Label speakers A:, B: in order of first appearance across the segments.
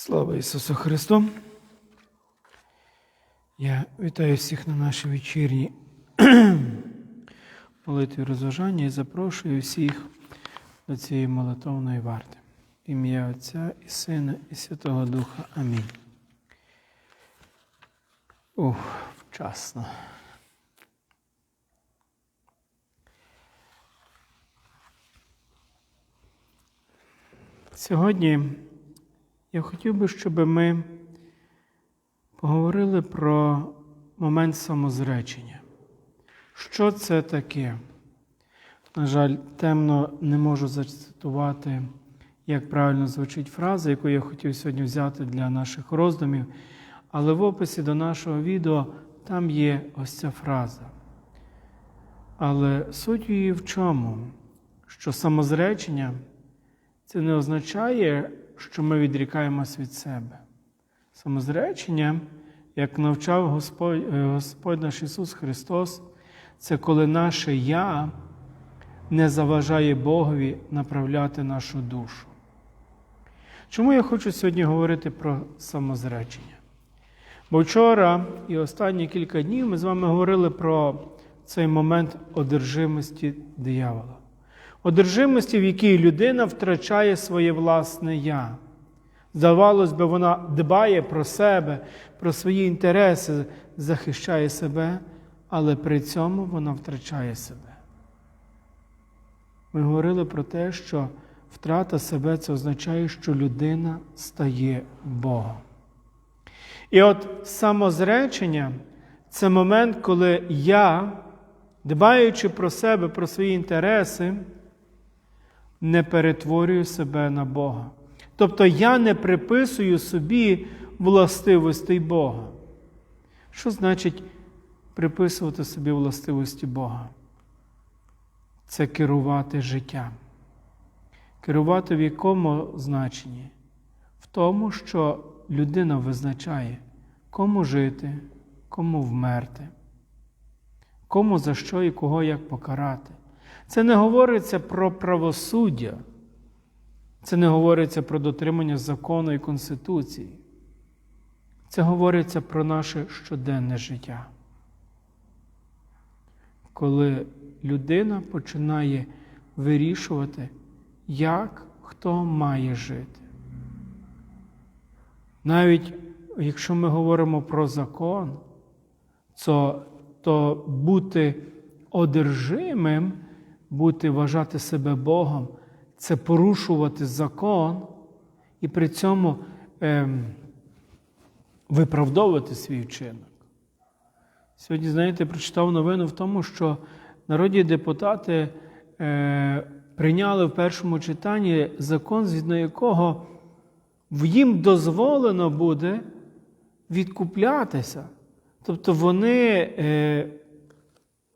A: Слава Ісусу Христу! Я вітаю всіх на нашій вечірній молитві розважання і запрошую всіх до цієї молитовної варти. Ім'я Отця і Сина, і Святого Духа. Амінь. Ух, вчасно. Сьогодні я хотів би, щоб ми поговорили про момент самозречення. Що це таке? На жаль, темно не можу зацитувати, як правильно звучить фраза, яку я хотів сьогодні взяти для наших роздумів. Але в описі до нашого відео там є ось ця фраза. Але суть її в чому? Що самозречення це не означає, що ми відрікаємось від себе. Самозречення, як навчав Господь, е, Господь наш Ісус Христос, це коли наше Я не заважає Богові направляти нашу душу. Чому я хочу сьогодні говорити про самозречення? Бо вчора і останні кілька днів ми з вами говорили про цей момент одержимості диявола. Одержимості, в якій людина втрачає своє власне я. Здавалось би, вона дбає про себе, про свої інтереси, захищає себе, але при цьому вона втрачає себе. Ми говорили про те, що втрата себе це означає, що людина стає Богом. І от самозречення це момент, коли я, дбаючи про себе, про свої інтереси, не перетворюю себе на Бога. Тобто я не приписую собі властивостей Бога. Що значить приписувати собі властивості Бога? Це керувати життям. Керувати в якому значенні? В тому, що людина визначає, кому жити, кому вмерти, кому за що і кого як покарати. Це не говориться про правосуддя, це не говориться про дотримання закону і Конституції. Це говориться про наше щоденне життя. Коли людина починає вирішувати, як хто має жити. Навіть якщо ми говоримо про закон, то, то бути одержимим бути вважати себе Богом, це порушувати закон і при цьому ем, виправдовувати свій вчинок. Сьогодні, знаєте, прочитав новину в тому, що народні депутати е, прийняли в першому читанні закон, згідно якого їм дозволено буде відкуплятися. Тобто вони е,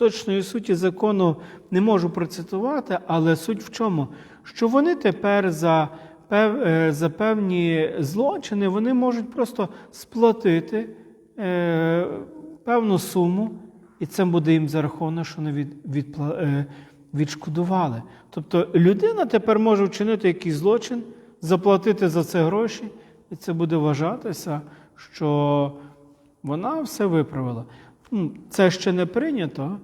A: точної суті закону не можу процитувати, але суть в чому? Що вони тепер за пев, за певні злочини вони можуть просто сплатити е, певну суму, і це буде їм зараховано, що вони від, від, е, відшкодували. Тобто людина тепер може вчинити якийсь злочин, заплатити за це гроші, і це буде вважатися, що вона все виправила. Це ще не прийнято,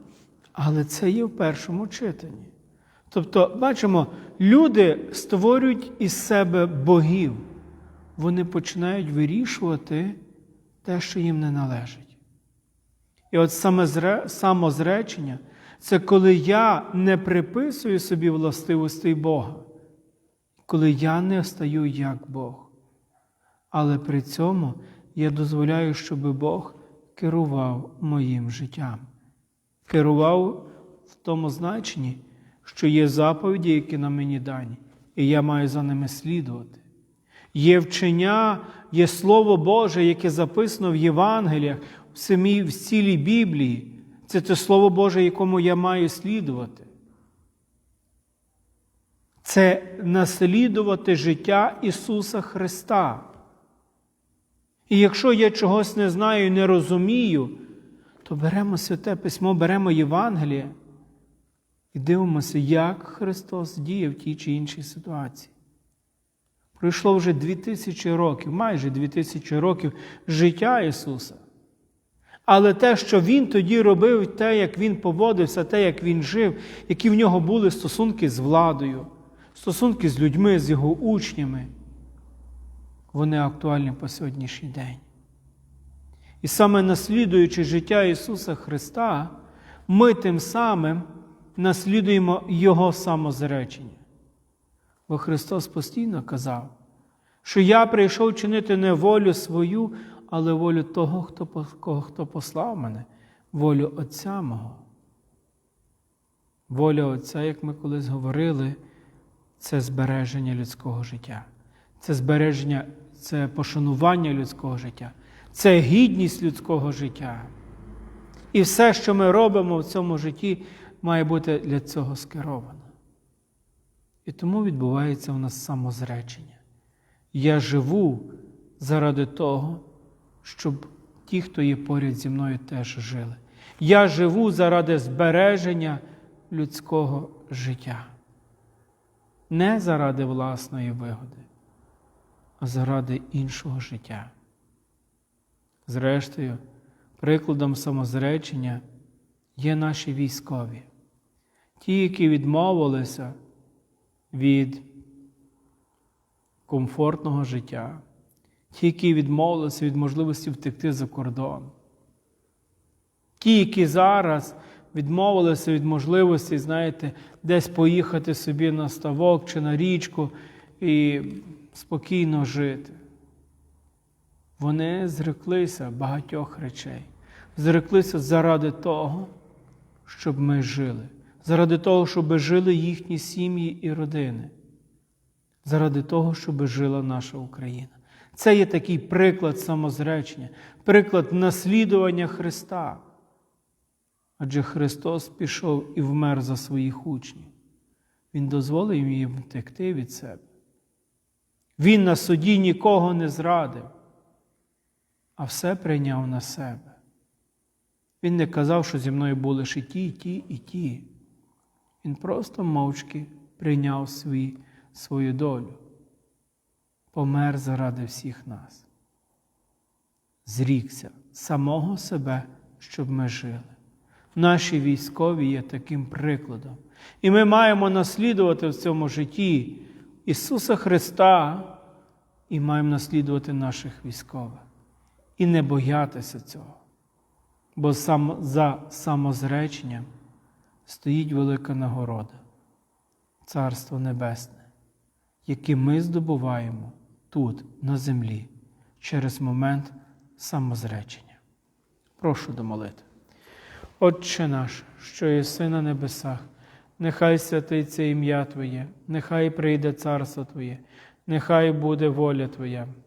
A: але це є в першому читанні. Тобто, бачимо, люди створюють із себе богів, вони починають вирішувати те, що їм не належить. І от саме самозречення це коли я не приписую собі властивостей Бога, коли я не стаю як Бог. Але при цьому я дозволяю, щоб Бог керував моїм життям. Керував в тому значенні, що є заповіді, які на мені дані, і я маю за ними слідувати. Є вчення, є Слово Боже, яке записано в Євангеліях, в самій в цілій Біблії. Це те Слово Боже, якому я маю слідувати. Це наслідувати життя Ісуса Христа. І якщо я чогось не знаю і не розумію, то беремо святе письмо, беремо Євангеліє і дивимося, як Христос діє в тій чи іншій ситуації. Пройшло вже дві тисячі років, майже дві тисячі років життя Ісуса. Але те, що Він тоді робив, те, як Він поводився, те, як Він жив, які в нього були стосунки з владою, стосунки з людьми, з його учнями, вони актуальні по сьогоднішній день. І саме наслідуючи життя Ісуса Христа, ми тим самим наслідуємо Його самозречення. Бо Христос постійно казав, що я прийшов чинити не волю свою, але волю того, хто, кого, хто послав мене, волю Отця мого. Воля Отця, як ми колись говорили, це збереження людського життя, це збереження, це пошанування людського життя, це гідність людського життя. І все, що ми робимо в цьому житті, має бути для цього скеровано. І тому відбувається у нас самозречення. Я живу заради того, щоб ті, хто є поряд зі мною, теж жили. Я живу заради збереження людського життя. Не заради власної вигоди, а заради іншого життя. Зрештою, прикладом самозречення є наші військові, ті, які відмовилися від комфортного життя, ті, які відмовилися від можливості втекти за кордон, ті, які зараз відмовилися від можливості, знаєте, десь поїхати собі на ставок чи на річку і спокійно жити. Вони зреклися багатьох речей, зреклися заради того, щоб ми жили, заради того, щоб жили їхні сім'ї і родини, заради того, щоб жила наша Україна. Це є такий приклад самозречення, приклад наслідування Христа. Адже Христос пішов і вмер за своїх учнів. Він дозволив їм втекти від себе. Він на суді нікого не зрадив, а все прийняв на себе. Він не казав, що зі мною були ще ті, і ті і ті. Він просто мовчки прийняв свій, свою долю, помер заради всіх нас. Зрікся самого себе, щоб ми жили. Наші військові є таким прикладом. І ми маємо наслідувати в цьому житті Ісуса Христа і маємо наслідувати наших військових. І не боятися цього. Бо сам, за самозреченням стоїть велика нагорода, Царство Небесне, яке ми здобуваємо тут, на землі, через момент самозречення. Прошу домолити. Отче наш, що єси на небесах, нехай святиться ім'я Твоє, нехай прийде царство Твоє, нехай буде воля Твоя,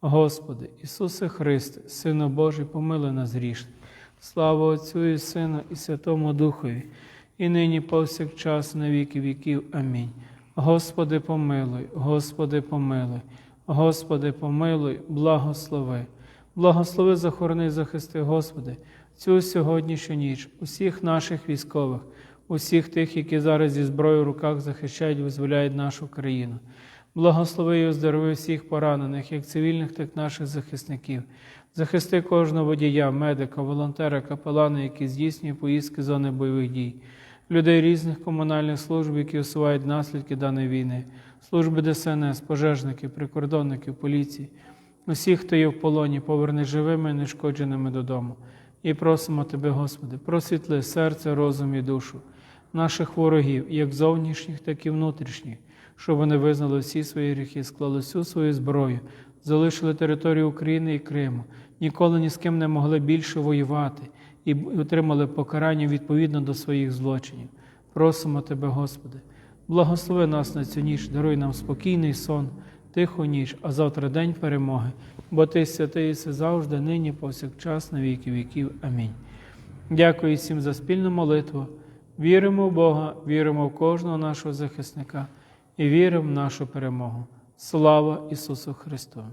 A: Господи, Ісусе Христе, Сину Божий, помилуй нас грішних. Слава Отцю і Сину, і Святому Духові, і нині повсякчас, на віки віків. Амінь. Господи, помилуй, Господи, помилуй, Господи, помилуй, благослови. Благослови, захорони, захисти, Господи, цю сьогоднішню ніч, усіх наших військових, усіх тих, які зараз зі зброєю в руках захищають, визволяють нашу країну. Благослови і оздорови всіх поранених, як цивільних, так і наших захисників. Захисти кожного водія, медика, волонтера, капелана, які здійснює поїздки зони бойових дій, людей різних комунальних служб, які усувають наслідки даної війни, служби ДСНС, пожежників, прикордонників, поліції, усіх, хто є в полоні, поверни живими і нешкодженими додому. І просимо Тебе, Господи, просвітли серце, розум і душу наших ворогів, як зовнішніх, так і внутрішніх, щоб вони визнали всі свої гріхи, склали всю свою зброю, залишили територію України і Криму, ніколи ні з ким не могли більше воювати і отримали покарання відповідно до своїх злочинів. Просимо Тебе, Господи, благослови нас на цю ніч, даруй нам спокійний сон, тиху ніч, а завтра день перемоги, бо Ти святий єси завжди, нині, повсякчас, на віки віків. Амінь. Дякую всім за спільну молитву. Віримо в Бога, віримо в кожного нашого захисника і вірив в нашу перемогу. Слава Ісусу Христу!